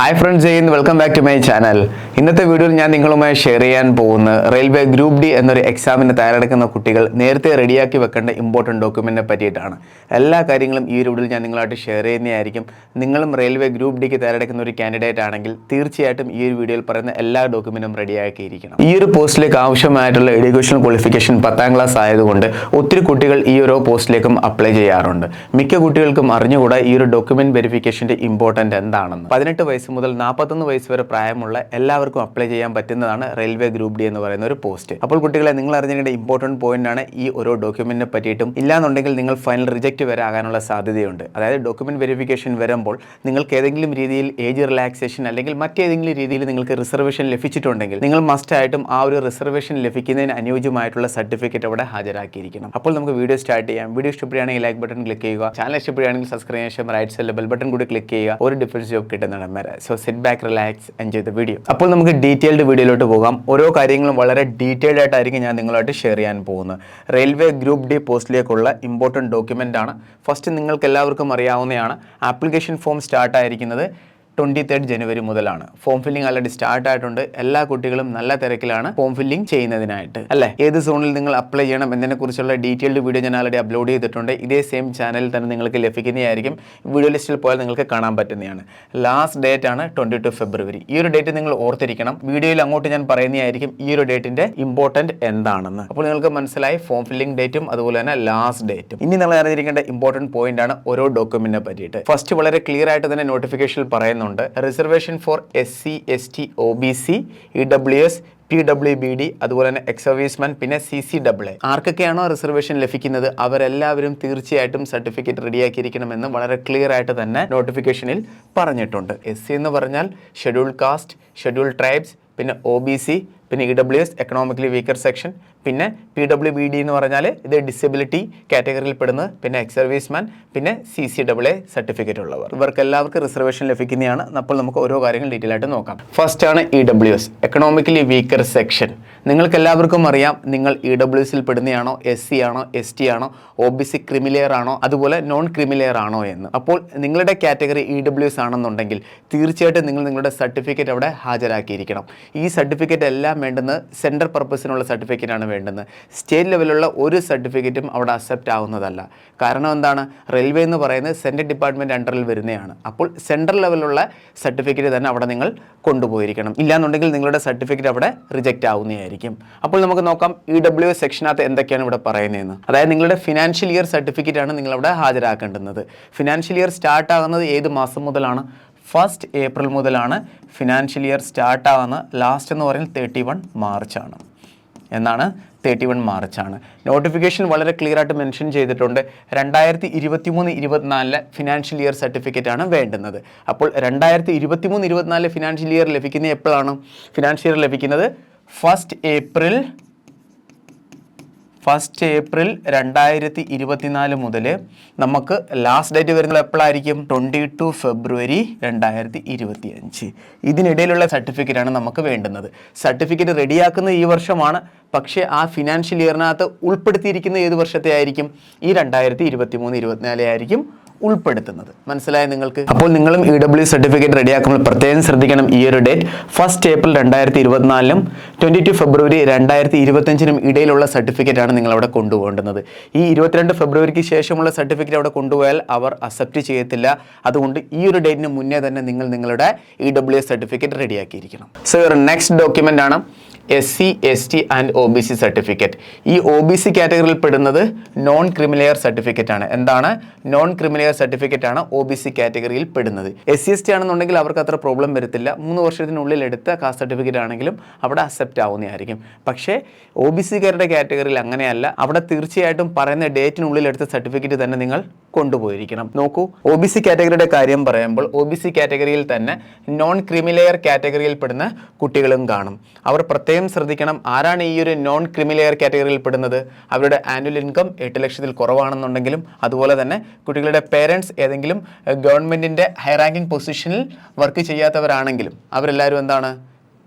Hi friends ചെയ്യുന്ന welcome back to my channel ഇന്നത്തെ വീഡിയോയിൽ ഞാൻ നിങ്ങളുമായി ഷെയർ ചെയ്യാൻ പോകുന്ന റെയിൽവേ ഗ്രൂപ്പ് ഡി എന്നൊരു എക്സാമിന് തയ്യാറെടുക്കുന്ന കുട്ടികൾ നേരത്തെ റെഡിയാക്കി വെക്കേണ്ട ഇമ്പോർട്ടന്റ് ഡോക്യുമെന്റിനെ പറ്റിയിട്ടാണ്. എല്ലാ കാര്യങ്ങളും ഈ ഒരു വീഡിയോയിൽ ഞാൻ നിങ്ങളായിട്ട് ഷെയർ ചെയ്യുന്നതായിരിക്കും. നിങ്ങളും റെയിൽവേ ഗ്രൂപ്പ് ഡിക്ക് തയ്യാറെടുക്കുന്ന ഒരു കാൻഡിഡേറ്റ് ആണെങ്കിൽ തീർച്ചയായിട്ടും ഈ ഒരു വീഡിയോയിൽ പറയുന്ന എല്ലാ ഡോക്യുമെന്റും റെഡിയാക്കിയിരിക്കണം ഈ ഒരു പോസ്റ്റിലേക്ക് ആവശ്യമായിട്ടുള്ള എഡ്യൂക്കേഷണൽ ക്വാളിഫിക്കേഷൻ പത്താം ക്ലാസ് ആയതുകൊണ്ട് ഒത്തിരി കുട്ടികൾ ഈ ഓരോ പോസ്റ്റിലേക്കും അപ്ലൈ ചെയ്യാറുണ്ട്. മിക്ക കുട്ടികൾക്കും അറിഞ്ഞുകൂടാ ഈ ഒരു ഡോക്യുമെന്റ് വെരിഫിക്കേഷന്റെ ഇമ്പോർട്ടന്റ് എന്താണെന്ന്. പതിനെട്ട് വയസ്സ് മുതൽ നാൽപ്പത്തൊന്ന് വയസ്സ് വരെ പ്രായമുള്ള എല്ലാവർക്കും അപ്ലൈ ചെയ്യാൻ പറ്റുന്നതാണ് റെയിൽവേ ഗ്രൂപ്പ് ഡി എന്ന് പറയുന്ന ഒരു പോസ്റ്റ് അപ്പോൾ കുട്ടികളെ നിങ്ങൾ അറിഞ്ഞിരിക്കേണ്ട ഇമ്പോർട്ടന്റ് പോയിന്റ് ആണ് ഈ ഓരോ ഡോക്യുമെന്റിനെ പറ്റിയിട്ടും. ഇല്ലാന്നുണ്ടെങ്കിൽ നിങ്ങൾ ഫൈനൽ റിജക്ട് വരെ ആകാനുള്ള സാധ്യതയുണ്ട്. അതായത് ഡോക്യുമെന്റ് വെരിഫിക്കേഷൻ വരുമ്പോൾ നിങ്ങൾക്ക് ഏതെങ്കിലും രീതിയിൽ ഏജ് റിലാക്സേഷൻ അല്ലെങ്കിൽ മറ്റേതെങ്കിലും രീതിയിൽ നിങ്ങൾക്ക് റിസർവേഷൻ ലഭിച്ചിട്ടുണ്ടെങ്കിൽ നിങ്ങൾ മസ്റ്റ് ആയിട്ടും ആ ഒരു റിസർവേഷൻ ലഭിക്കുന്നതിന് അനുയോജ്യമായിട്ടുള്ള സർട്ടിഫിക്കറ്റ് അവിടെ ഹാജരാക്കിയിരിക്കണം. അപ്പോൾ നമുക്ക് വീഡിയോ സ്റ്റാർട്ട് ചെയ്യാം. വീഡിയോ ഇഷ്ടപ്പെടുകയാണെങ്കിൽ ലൈക്ക് ബട്ടൺ ക്ലിക്ക് ചെയ്യുക. ചാനൽ ഇഷ്ടപ്പെടുകയാണെങ്കിൽ സബ്സ്ക്രൈബ് ചെയ്യാൻ റൈറ്റ് സൈഡിലെ ബെൽ ബട്ടൺ കൂടി ക്ലിക്ക് ചെയ്യുക. ഒരു ഡിഫറൻസ് ജോബ് കിട്ടുന്നതാണ്. So sit back relax enjoy the video അപ്പോൾ നമുക്ക് ഡീറ്റെയിൽഡ് വീഡിയോയിലോട്ട് പോകാം. ഓരോ കാര്യങ്ങളും വളരെ ഡീറ്റെയിൽഡ് ആയിട്ടായിരിക്കും ഞാൻ നിങ്ങളായിട്ട് ഷെയർ ചെയ്യാൻ പോകുന്നത്. റെയിൽവേ ഗ്രൂപ്പ് ഡി പോസ്റ്റിലേക്കുള്ള ഇമ്പോർട്ടന്റ് ഡോക്യുമെന്റ് ആണ്. ഫസ്റ്റ് നിങ്ങൾക്ക് എല്ലാവർക്കും അറിയാവുന്നതാണ്. ആപ്ലിക്കേഷൻ ഫോം സ്റ്റാർട്ട് ആയിരിക്കുന്നത് ട്വന്റി തേർഡ് ജനുവരി മുതലാണ്. ഫോം ഫില്ലിംഗ് ആൾറെഡി സ്റ്റാർട്ട് ആയിട്ടുണ്ട്. എല്ലാ കുട്ടികളും നല്ല തിരക്കിലാണ് ഫോം ഫില്ലിംഗ് ചെയ്യുന്നതിനായിട്ട്. അല്ലേ? ഏത് സോണിൽ നിങ്ങൾ അപ്ലൈ ചെയ്യണം എന്നതിനെ കുറിച്ചുള്ള ഡീറ്റെയിൽഡ് വീഡിയോ ഞാൻ ആൾറെഡി അപ്ലോഡ് ചെയ്തിട്ടുണ്ട്. ഇതേ സെയിം ചാനലിൽ തന്നെ നിങ്ങൾക്ക് ലഭിക്കുന്നതായിരിക്കും. വീഡിയോ ലിസ്റ്റിൽ പോയാൽ നിങ്ങൾക്ക് കാണാൻ പറ്റുന്നതാണ്. ലാസ്റ്റ് ഡേറ്റ് ആണ് ട്വന്റി ടു ഫെബ്രുവരി ഈ ഒരു ഡേറ്റ് നിങ്ങൾ ഓർത്തിരിക്കണം. വീഡിയോയിൽ അങ്ങോട്ട് ഞാൻ പറയുന്നതായിരിക്കും ഈ ഒരു ഡേറ്റിന്റെ ഇമ്പോർട്ടന്റ് എന്താണെന്ന്. അപ്പോൾ നിങ്ങൾക്ക് മനസ്സിലായി ഫോം ഫില്ലിംഗ് ഡേറ്റും അതുപോലെ തന്നെ ലാസ്റ്റ് ഡേറ്റും ഇനി നിങ്ങൾ അറിഞ്ഞിരിക്കേണ്ട ഇമ്പോർട്ടന്റ് പോയിന്റ് ആണ് ഓരോ ഡോക്യുമെന്റിനെ പറ്റിയിട്ട്. ഫസ്റ്റ് വളരെ ക്ലിയർ ആയിട്ട് തന്നെ നോട്ടിഫിക്കേഷനിൽ പറയുന്നുണ്ട്. Reservation for S C S T O B C E W S P W B D അതുപോലെ തന്നെ എക്സ് സർവീസ്മാൻ പിന്നെ സി സി ഡബിൾ ആർക്കൊക്കെയാണോ റിസർവേഷൻ ലഭിക്കുന്നത്? അവരെല്ലാവരും തീർച്ചയായിട്ടും സർട്ടിഫിക്കറ്റ് റെഡിയാക്കിയിരിക്കണമെന്ന് വളരെ ക്ലിയർ ആയിട്ട് തന്നെ നോട്ടിഫിക്കേഷനിൽ പറഞ്ഞിട്ടുണ്ട്. എസ് സി എന്ന് പറഞ്ഞാൽ ഷെഡ്യൂൾ കാസ്റ്റ് ഷെഡ്യൂൾ ട്രൈബ്സ് പിന്നെ ഒ ബി സി പിന്നെ E W S economically weaker section പിന്നെ പി ഡബ്ല്യു ബി ഡി എന്ന് പറഞ്ഞാൽ ഇത് ഡിസബിലിറ്റി കാറ്റഗറിയിൽ പെടുന്നത് പിന്നെ എക്സ് സർവീസ്മാൻ പിന്നെ C C double A certificate ഉള്ളവർ. ഇവർക്ക് എല്ലാവർക്കും റിസർവേഷൻ ലഭിക്കുന്നതാണ്. അപ്പോൾ നമുക്ക് ഓരോ കാര്യങ്ങൾ ഡീറ്റെയിൽ ആയിട്ട് നോക്കാം. ഫസ്റ്റ് ആണ് E W S economically weaker section നിങ്ങൾക്ക് എല്ലാവർക്കും അറിയാം നിങ്ങൾ ഇ ഡബ്ല്യു എസിൽ പെടുന്നതാണോ എസ് സി ആണോ എസ് ടി ആണോ O B C creamy layer ആണോ അതുപോലെ നോൺ ക്രിമിലെയർ ആണോ എന്ന്. അപ്പോൾ നിങ്ങളുടെ കാറ്റഗറി ഇ ഡബ്ല്യു എസ് ആണെന്നുണ്ടെങ്കിൽ തീർച്ചയായിട്ടും നിങ്ങൾ നിങ്ങളുടെ സർട്ടിഫിക്കറ്റ് അവിടെ ഹാജരാക്കിയിരിക്കണം. ഈ സർട്ടിഫിക്കറ്റ് എല്ലാം വേണ്ടുന്നത് സെൻട്രൽ പർപ്പസിനുള്ള സർട്ടിഫിക്കറ്റ് ആണ് വേണ്ടുന്നത് സ്റ്റേറ്റ് ലെവലിലുള്ള ഒരു സർട്ടിഫിക്കറ്റും അവിടെ അക്സെപ്റ്റ് ആവുന്നതല്ല. കാരണം എന്താണ്? റെയിൽവേ എന്ന് പറയുന്നത് സെൻട്രൽ ഡിപ്പാർട്ട്മെന്റ് അണ്ടറിൽ വരുന്നതാണ് അപ്പോൾ സെൻട്രൽ ലെവലിലുള്ള സർട്ടിഫിക്കറ്റ് തന്നെ അവിടെ നിങ്ങൾ കൊണ്ടുപോയിരിക്കണം. ഇല്ലാന്നുണ്ടെങ്കിൽ നിങ്ങളുടെ സർട്ടിഫിക്കറ്റ് അവിടെ റിജക്റ്റ് ആവുന്നതായിരിക്കും. അപ്പോൾ നമുക്ക് നോക്കാം ഇ ഡബ്ല്യു എസ് സെക്ഷനകത്ത് എന്തൊക്കെയാണ് ഇവിടെ പറയുന്നതെന്ന്. അതായത് നിങ്ങളുടെ ഫിനാൻഷ്യൽ ഇയർ സർട്ടിഫിക്കറ്റ് ആണ് നിങ്ങൾ അവിടെ ഹാജരാക്കേണ്ടുന്നത്. ഫിനാൻഷ്യൽ ഇയർ സ്റ്റാർട്ട് ആകുന്നത് ഏത് മാസം മുതലാണ്? ഫസ്റ്റ് ഏപ്രിൽ മുതലാണ്. ഫിനാൻഷ്യൽ ഇയർ സ്റ്റാർട്ട് ആവുന്നത് ലാസ്റ്റ് എന്ന് പറയുന്നത് തേർട്ടി വൺ മാർച്ചാണ് എന്നാണ് തേർട്ടി വൺ മാർച്ചാണ്. നോട്ടിഫിക്കേഷൻ വളരെ ക്ലിയർ ആയിട്ട് മെൻഷൻ ചെയ്തിട്ടുണ്ട്. രണ്ടായിരത്തി ഇരുപത്തി മൂന്ന് ഇരുപത്തിനാലിലെ ഫിനാൻഷ്യൽ ഇയർ സർട്ടിഫിക്കറ്റ് ആണ് വേണ്ടുന്നത്. അപ്പോൾ രണ്ടായിരത്തി ഇരുപത്തി മൂന്ന് ഇരുപത്തിനാലിലെ ഫിനാൻഷ്യൽ ഇയർ ലഭിക്കുന്നത് എപ്പോഴാണ്? ഫിനാൻഷ്യൽ ഇയർ ലഭിക്കുന്നത് ഫസ്റ്റ് ഏപ്രിൽ ഫസ്റ്റ് ഏപ്രിൽ രണ്ടായിരത്തി ഇരുപത്തിനാല് മുതൽ നമുക്ക് ലാസ്റ്റ് ഡേറ്റ് വരുന്നത് എപ്പോഴായിരിക്കും? ട്വന്റി ടു ഫെബ്രുവരി രണ്ടായിരത്തി ഇരുപത്തി അഞ്ച് ഇതിനിടയിലുള്ള സർട്ടിഫിക്കറ്റാണ് നമുക്ക് വേണ്ടുന്നത്. സർട്ടിഫിക്കറ്റ് റെഡിയാക്കുന്നത് ഈ വർഷമാണ്. പക്ഷേ ആ ഫിനാൻഷ്യൽ ഇയറിനകത്ത് ഉൾപ്പെടുത്തിയിരിക്കുന്ന ഏത് വർഷത്തെ ആയിരിക്കും? ഈ രണ്ടായിരത്തി ഇരുപത്തി മൂന്ന് ഇരുപത്തിനാല് ആയിരിക്കും ഉൾപ്പെടുത്തുന്നത്. മനസ്സിലായ നിങ്ങൾക്ക്? അപ്പോൾ നിങ്ങളും ഇ ഡബ്ല്യു സർട്ടിഫിക്കറ്റ് റെഡിയാക്കുമ്പോൾ പ്രത്യേകം ശ്രദ്ധിക്കണം ഈ ഒരു ഡേറ്റ് ഫസ്റ്റ് ഏപ്രിൽ രണ്ടായിരത്തി ഇരുപത്തിനാലിനും ട്വന്റി ടു ഫെബ്രുവരി രണ്ടായിരത്തി ഇരുപത്തഞ്ചിനും ഇടയിലുള്ള സർട്ടിഫിക്കറ്റ് ആണ് നിങ്ങൾ അവിടെ കൊണ്ടുപോകേണ്ടത്. ഈ ഇരുപത്തിരണ്ട് ഫെബ്രുവരിക്ക് ശേഷമുള്ള സർട്ടിഫിക്കറ്റ് അവിടെ കൊണ്ടുപോയാൽ അവർ അക്സെപ്റ്റ് ചെയ്യത്തില്ല. അതുകൊണ്ട് ഈ ഒരു ഡേറ്റിന് മുന്നേ തന്നെ നിങ്ങൾ നിങ്ങളുടെ ഇ ഡബ്ല്യു സർട്ടിഫിക്കറ്റ് റെഡിയാക്കിയിരിക്കണം. സോ യുവർ നെക്സ്റ്റ് ഡോക്യുമെന്റ് ആണ് S C S T and O B C certificate ഈ ഒ ബി സി കാറ്റഗറിയിൽ പെടുന്നത് നോൺ ക്രിമിലെയർ സർട്ടിഫിക്കറ്റ് ആണ്. എന്താണ്? നോൺ ക്രിമിലെയർ സർട്ടിഫിക്കറ്റ് ആണ് ഒ ബി സി കാറ്റഗറിയിൽ പെടുന്നത്. എസ് സി എസ് ടി ആണെന്നുണ്ടെങ്കിൽ അവർക്ക് അത്ര പ്രോബ്ലം വരത്തില്ല. മൂന്ന് വർഷത്തിനുള്ളിൽ എടുത്ത കാസ്റ്റ് സർട്ടിഫിക്കറ്റ് ആണെങ്കിലും അവിടെ അക്സെപ്റ്റ് ആവുന്നതായിരിക്കും. പക്ഷേ ഒ ബി സിക്കാരുടെ കാറ്റഗറിയിൽ അങ്ങനെയല്ല. അവിടെ തീർച്ചയായിട്ടും പറയുന്ന ഡേറ്റിനുള്ളിൽ എടുത്ത സർട്ടിഫിക്കറ്റ് തന്നെ നിങ്ങൾ കൊണ്ടുപോയിരിക്കണം. നോക്കൂ ഒ ബി സി കാറ്റഗറിയുടെ കാര്യം പറയുമ്പോൾ ഒ ബി സി കാറ്റഗറിയിൽ തന്നെ നോൺ ക്രിമിലെയർ കാറ്റഗറിയിൽ പെടുന്ന കുട്ടികളും കാണും. അവർ പ്രത്യേകം ശ്രദ്ധിക്കണം ആരാണ് ഈ ഒരു നോൺ ക്രിമിലെയർ കാറ്റഗറിയിൽ പെടുന്നത്. അവരുടെ ആനുവൽ ഇൻകം എട്ട് ലക്ഷത്തിൽ കുറവാണെന്നുണ്ടെങ്കിലും അതുപോലെ തന്നെ കുട്ടികളുടെ പേരൻസ് ഏതെങ്കിലും ഗവൺമെന്റിന്റെ ഹൈ റാങ്കിങ് പൊസിഷനിൽ വർക്ക് ചെയ്യാത്തവരാണെങ്കിലും അവരെല്ലാവരും എന്താണ്?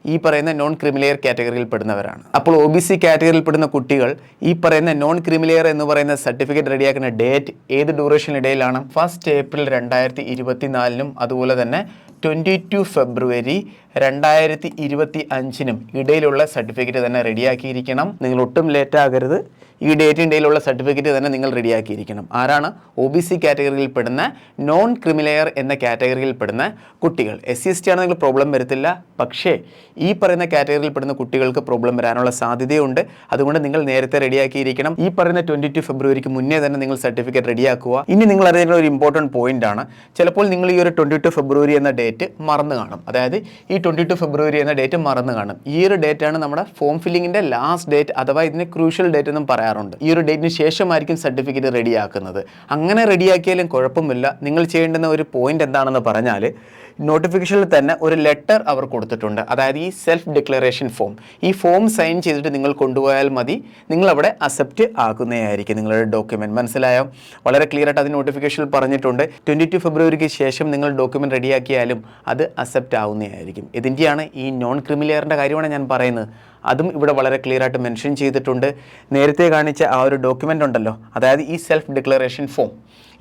ഈ പറയുന്ന നോൺ ക്രിമിലെയർ കാറ്റഗറിയിൽ പെടുന്നവരാണ്. അപ്പോൾ ഒ ബി സി കാറ്റഗറിയിൽ പെടുന്ന കുട്ടികൾ ഈ പറയുന്ന നോൺ ക്രിമിലെയർ എന്ന് പറയുന്ന സർട്ടിഫിക്കറ്റ് റെഡിയാക്കുന്ന ഡേറ്റ് ഏത് ഡ്യൂറേഷനിടയിലാണ് ഫസ്റ്റ് ഏപ്രിൽ രണ്ടായിരത്തി ഇരുപത്തിനാലിനും അതുപോലെ തന്നെ ട്വന്റി ടു ഫെബ്രുവരി രണ്ടായിരത്തി ഇരുപത്തി അഞ്ചിനും ഇടയിലുള്ള സർട്ടിഫിക്കറ്റ് തന്നെ റെഡിയാക്കിയിരിക്കണം നിങ്ങൾ ഒട്ടും ലേറ്റ് ആകരുത്. ഈ ഡേറ്റിന്റെയിലുള്ള സർട്ടിഫിക്കറ്റ് തന്നെ നിങ്ങൾ റെഡിയാക്കിയിരിക്കണം ആരാണ്? ഒ ബി സി കാറ്റഗറിയിൽ പെടുന്ന നോൺ ക്രിമിലെയർ എന്ന കാറ്റഗറിയിൽ പെടുന്ന കുട്ടികൾ. എസ് സി എസ് ടി ആണെങ്കിൽ പ്രോബ്ലം വരത്തില്ല. പക്ഷേ ഈ പറയുന്ന കാറ്റഗറിയിൽ പെടുന്ന കുട്ടികൾക്ക് പ്രോബ്ലം വരാനുള്ള സാധ്യതയുണ്ട്. അതുകൊണ്ട് നിങ്ങൾ നേരത്തെ റെഡിയാക്കിയിരിക്കണം ഈ പറയുന്ന ട്വന്റി ടു ഫെബ്രുവരിക്ക് മുന്നേ തന്നെ നിങ്ങൾ സർട്ടിഫിക്കറ്റ് റെഡിയാക്കുക ഇനി നിങ്ങൾ അറിയുന്ന ഒരു ഇമ്പോർട്ടന്റ് പോയിന്റ് ആണ്. ചിലപ്പോൾ നിങ്ങൾ ഈ ഒരു ട്വന്റി ടു ഫെബ്രുവരി എന്ന ഡേറ്റ് മറന്നു കാണും. അതായത് ഈ ട്വന്റി ടു ഫെബ്രുവരി എന്ന ഡേറ്റ് മറന്നു കാണും. ഈ ഒരു ഡേറ്റ് ആണ് നമ്മുടെ ഫോം ഫില്ലിങ്ങിന്റെ ലാസ്റ്റ് ഡേറ്റ് അഥവാ ഇതിനെ ക്രൂഷ്യൽ ഡേറ്റ് എന്നും പറയാറുണ്ട് ഈ ഒരു ഡേറ്റിന് ശേഷമായിരിക്കും സർട്ടിഫിക്കറ്റ് റെഡിയാക്കുന്നത്. അങ്ങനെ റെഡിയാക്കിയാലും കുഴപ്പമില്ല. നിങ്ങൾ ചെയ്യേണ്ടുന്ന ഒരു പോയിന്റ് എന്താണെന്ന് പറഞ്ഞാൽ നോട്ടിഫിക്കേഷനിൽ തന്നെ ഒരു ലെറ്റർ അവർ കൊടുത്തിട്ടുണ്ട്. അതായത് ഈ സെൽഫ് ഡിക്ലറേഷൻ ഫോം ഈ ഫോം സൈൻ ചെയ്തിട്ട് നിങ്ങൾ കൊണ്ടുപോയാൽ മതി. നിങ്ങളവിടെ അക്സെപ്റ്റ് ആക്കുന്നതായിരിക്കും നിങ്ങളുടെ ഡോക്യുമെന്റ് മനസ്സിലായോ? വളരെ ക്ലിയർ ആയിട്ട് അത് നോട്ടിഫിക്കേഷനിൽ പറഞ്ഞിട്ടുണ്ട്. ട്വന്റി ടു ഫെബ്രുവരിക്ക് ശേഷം നിങ്ങൾ ഡോക്യുമെന്റ് റെഡിയാക്കിയാലും അത് അക്സെപ്റ്റ് ആവുന്നതായിരിക്കും. ഇതിന്റെയാണ് ഈ നോൺ ക്രിമിലെയറിന്റെ കാര്യമാണ് ഞാൻ പറയുന്നത്. അതും ഇവിടെ വളരെ ക്ലിയർ ആയിട്ട് മെൻഷൻ ചെയ്തിട്ടുണ്ട്. നേരത്തെ കാണിച്ച ആ ഒരു ഡോക്യുമെന്റ് ഉണ്ടല്ലോ. അതായത് ഈ സെൽഫ് ഡിക്ലറേഷൻ ഫോം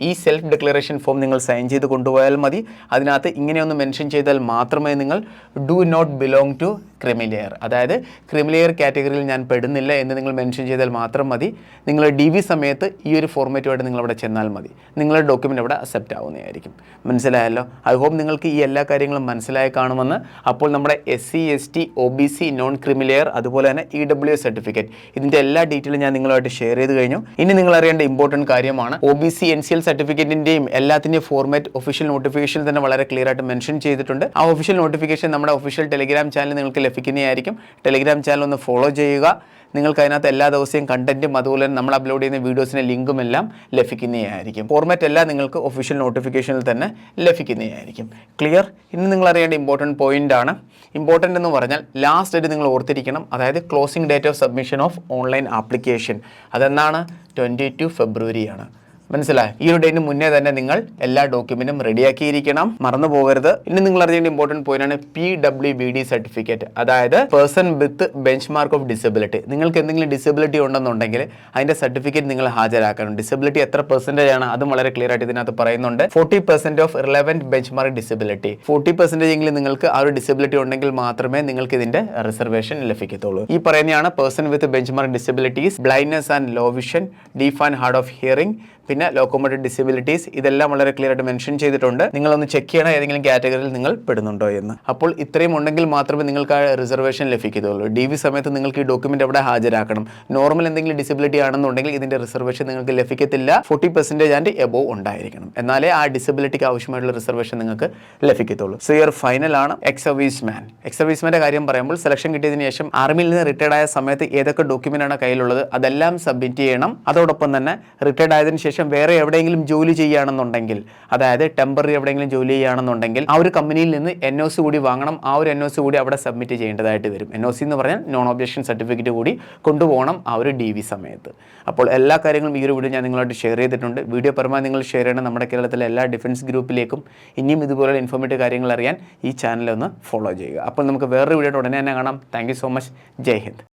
ഈ സെൽഫ് ഡിക്ലറേഷൻ ഫോം നിങ്ങൾ സൈൻ ചെയ്ത് കൊണ്ടുപോയാൽ മതി. അതിനകത്ത് ഇങ്ങനെയൊന്ന് മെൻഷൻ ചെയ്താൽ മാത്രമേ നിങ്ങൾ do not belong to creamy layer അതായത് ക്രിമിലെയർ കാറ്റഗറിയിൽ ഞാൻ പെടുന്നില്ല എന്ന് നിങ്ങൾ മെൻഷൻ ചെയ്താൽ മാത്രം മതി. നിങ്ങൾ ഡി വി സമയത്ത് ഈ ഒരു ഫോർമാറ്റുമായിട്ട് നിങ്ങൾ അവിടെ ചെന്നാൽ മതി. നിങ്ങളുടെ ഡോക്യുമെന്റ് അവിടെ അക്സെപ്റ്റ് ആവുന്നതായിരിക്കും. മനസ്സിലായല്ലോ? ഐ ഹോപ്പ് നിങ്ങൾക്ക് ഈ എല്ലാ കാര്യങ്ങളും മനസ്സിലായി കാണുമെന്ന്. അപ്പോൾ നമ്മുടെ S C S T O B C non creamy layer അതുപോലെ തന്നെ ഇ ഡബ്ല്യു എസ് സർട്ടിഫിക്കറ്റ് ഇതിന്റെ എല്ലാ ഡീറ്റെയിലും ഞാൻ നിങ്ങളുമായിട്ട് ഷെയർ ചെയ്ത് കഴിഞ്ഞു. ഇനി നിങ്ങൾ അറിയേണ്ട ഇമ്പോർട്ടന്റ് കാര്യമാണ്. O B C N C L സർട്ടിഫിക്കറ്റിന്റെയും എല്ലാത്തിന്റെയും ഫോർമാറ്റ് ഒഫീഷ്യൽ നോട്ടിഫിക്കേഷൻ തന്നെ വളരെ ക്ലിയർ ആയിട്ട് മെൻഷൻ ചെയ്തിട്ടുണ്ട്. ആ ഒഫീഷ്യൽ നോട്ടിഫിക്കേഷൻ നമ്മുടെ ഒഫീഷ്യൽ ടെലിഗ്രാം ചാനൽ നിങ്ങൾക്ക് ലഭിക്കുന്നതായിരിക്കും. ടെലിഗ്രാം ചാനൽ ഒന്ന് ഫോളോ ചെയ്യുക. നിങ്ങൾക്ക് അതിനകത്ത് എല്ലാ ദിവസവും കണ്ടന്റും അതുപോലെ തന്നെ നമ്മൾ അപ്ലോഡ് ചെയ്യുന്ന വീഡിയോസിന്റെ ലിങ്കും എല്ലാം ലഭിക്കുന്നതായിരിക്കും. ഫോർമാറ്റ് എല്ലാം നിങ്ങൾക്ക് ഒഫീഷ്യൽ നോട്ടിഫിക്കേഷനിൽ തന്നെ ലഭിക്കുന്നതായിരിക്കും. ക്ലിയർ ഇന്ന് നിങ്ങൾ അറിയേണ്ട ഇമ്പോർട്ടന്റ് പോയിന്റ് ആണ്. ഇമ്പോർട്ടന്റ് എന്ന് പറഞ്ഞാൽ ലാസ്റ്റ് ഡേറ്റ് നിങ്ങൾ ഓർത്തിരിക്കണം. അതായത് closing date of submission of online application അതെന്നാണ്? Twenty two ഫെബ്രുവരിയാണ് മനസ്സിലായി? ഈ ഒരു ഡേറ്റിന് മുന്നേ തന്നെ നിങ്ങൾ എല്ലാ ഡോക്യുമെന്റും റെഡിയാക്കിയിരിക്കണം മറന്നു പോകരുത്. ഇനി നിങ്ങൾ അറിയേണ്ട ഇമ്പോർട്ടന്റ് പോയിന്റ് ആണ് P W B D certificate അതായത് person with benchmark of disability നിങ്ങൾക്ക് എന്തെങ്കിലും ഡിസബിലിറ്റി ഉണ്ടെന്നുണ്ടെങ്കിൽ അതിന്റെ സർട്ടിഫിക്കറ്റ് നിങ്ങൾ ഹാജരാക്കണം. ഡിസബിലിറ്റി എത്ര പെർസെന്റേജ് ആണ്? അതും വളരെ ക്ലിയർ ആയിട്ട് ഇതിനകത്ത് പറയുന്നുണ്ട്. Forty percent of relevant benchmark disability forty percentage എങ്കിലും നിങ്ങൾക്ക് ആ ഒരു ഡിസബിലിറ്റി ഉണ്ടെങ്കിൽ മാത്രമേ നിങ്ങൾക്ക് ഇതിന്റെ റിസർവേഷൻ ലഭിക്കത്തുള്ളൂ. ഈ പറയുന്നതാണ് person with benchmark disabilities blindness and low vision deaf and hard of hearing പിന്നെ ലോക്കോമോട്ടീവ് ഡിസബിലിറ്റീസ് ഇതെല്ലാം വളരെ ക്ലിയർ ആയിട്ട് മെൻഷൻ ചെയ്തിട്ടുണ്ട്. നിങ്ങളൊന്ന് ചെക്ക് ചെയ്യണം ഏതെങ്കിലും കാറ്റഗറിയിൽ നിങ്ങൾ പെടുന്നുണ്ടോ എന്ന്. അപ്പോൾ ഇത്രയും ഉണ്ടെങ്കിൽ മാത്രമേ നിങ്ങൾക്ക് ആ റിസർവേഷൻ ലഭിക്കത്തുള്ളൂ. ഡി വി സമയത്ത് നിങ്ങൾക്ക് ഈ ഡോക്യുമെന്റ് അവിടെ ഹാജരാക്കണം. നോർമൽ എന്തെങ്കിലും ഡിസബിലിറ്റി ആണെന്നുണ്ടെങ്കിൽ ഇതിന്റെ റിസർവേഷൻ നിങ്ങൾക്ക് ലഭിക്കത്തില്ല. ഫോർട്ടി പെർസെന്റേജ് ആൻഡ് എബോവ് ഉണ്ടായിരിക്കണം. എന്നാലേ ആ ഡിസബിലിറ്റിക്ക് ആവശ്യമായിട്ടുള്ള റിസർവേഷൻ നിങ്ങൾക്ക് ലഭിക്കത്തുള്ളൂ. സോ ഇയർ ഫൈനൽ ആണ് എക്സ് സർവീസ് മാൻ എക്സ് സർവീസ്മാന്റെ കാര്യം പറയുമ്പോൾ സെലക്ഷൻ കിട്ടിയതിന് ശേഷം ആർമിയിൽ നിന്ന് റിട്ടയർഡ് ആയ സമയത്ത് ഏതൊക്കെ ഡോക്യുമെന്റ് ആണ് കയ്യിലുള്ളത് അതെല്ലാം സബ്മിറ്റ് ചെയ്യണം. അതോടൊപ്പം തന്നെ റിട്ടയർഡ് ആയതിനു ശേഷം വേറെ എവിടെയെങ്കിലും ജോലി ചെയ്യുകയാണെന്നുണ്ടെങ്കിൽ അതായത് ടെമ്പററി എവിടെയെങ്കിലും ജോലി ചെയ്യുകയാണെന്നുണ്ടെങ്കിൽ ആ ഒരു കമ്പനിയിൽ നിന്ന് എൻ ഒ സി കൂടി വാങ്ങണം. ആ ഒരു എൻ ഒ സി കൂടി അവിടെ സബ്മിറ്റ് ചെയ്യേണ്ടതായിട്ട് വരും. എൻ ഒ സി എന്ന് പറഞ്ഞാൽ നോൺ ഒബ്ജക്ഷൻ സർട്ടിഫിക്കറ്റ് കൂടി കൊണ്ടുപോകണം ആ ഒരു ഡി വി സമയത്ത്. അപ്പോൾ എല്ലാ കാര്യങ്ങളും ഈ ഒരു വീഡിയോ ഞാൻ നിങ്ങളായിട്ട് ഷെയർ ചെയ്തിട്ടുണ്ട്. വീഡിയോ പരമാവധി നിങ്ങൾ ഷെയർ ചെയ്യണം. നമ്മുടെ കേരളത്തിലെ എല്ലാ ഡിഫൻസ് ഗ്രൂപ്പിലേക്കും ഇനിയും ഇതുപോലെ ഇൻഫോർമേറ്റീവ് കാര്യങ്ങൾ അറിയാൻ ഈ ചാനൽ ഒന്ന് ഫോളോ ചെയ്യുക. അപ്പോൾ നമുക്ക് വേറൊരു വീഡിയോ ഉടനെ തന്നെ കാണാം. താങ്ക് സോ മച്ച് ജയ് ഹിന്ദ്.